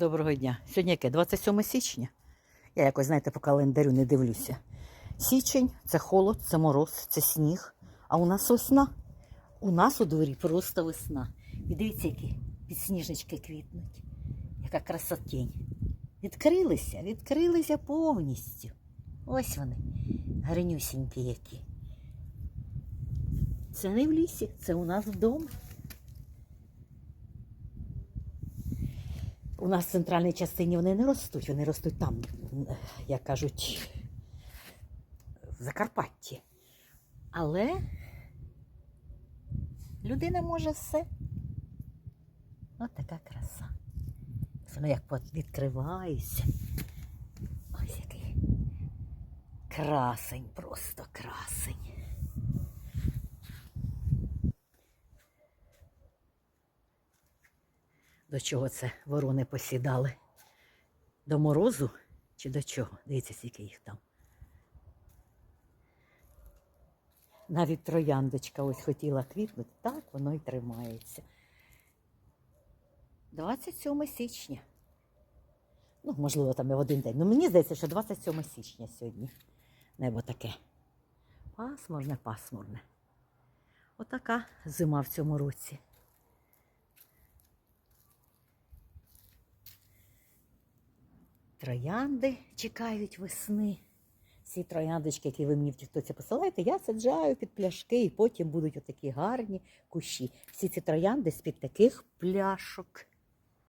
Доброго дня. Сьогодні яке? 27 січня. Я якось, знаєте, по календарю не дивлюся. Січень це холод, це мороз, це сніг. А у нас весна. У нас у дворі просто весна. І дивіться, які підсніжнички квітнуть. Яка красотень. Відкрилися, відкрилися повністю. Ось вони, гарнюсінькі які. Це не в лісі, це у нас вдома. У нас в центральній частині вони не ростуть, вони ростуть там, як кажуть, в Закарпатті. Але людина може все. Ось така краса. Воно як от відкривається. Ось який красень, просто красень. До чого це ворони посідали? До морозу чи до чого? Дивіться, скільки їх там. Навіть трояндочка ось хотіла квітнути, так воно і тримається. 27 січня. Ну, можливо, там і один день. Ну, мені здається, що 27 січня сьогодні. Небо таке. Пасмурне, пасмурне. Отака зима в цьому році. Троянди чекають весни. Ці трояндочки, які ви мені в тіктоці посилаєте, я саджаю під пляшки, і потім будуть отакі гарні кущі. Всі ці троянди з-під таких пляшок.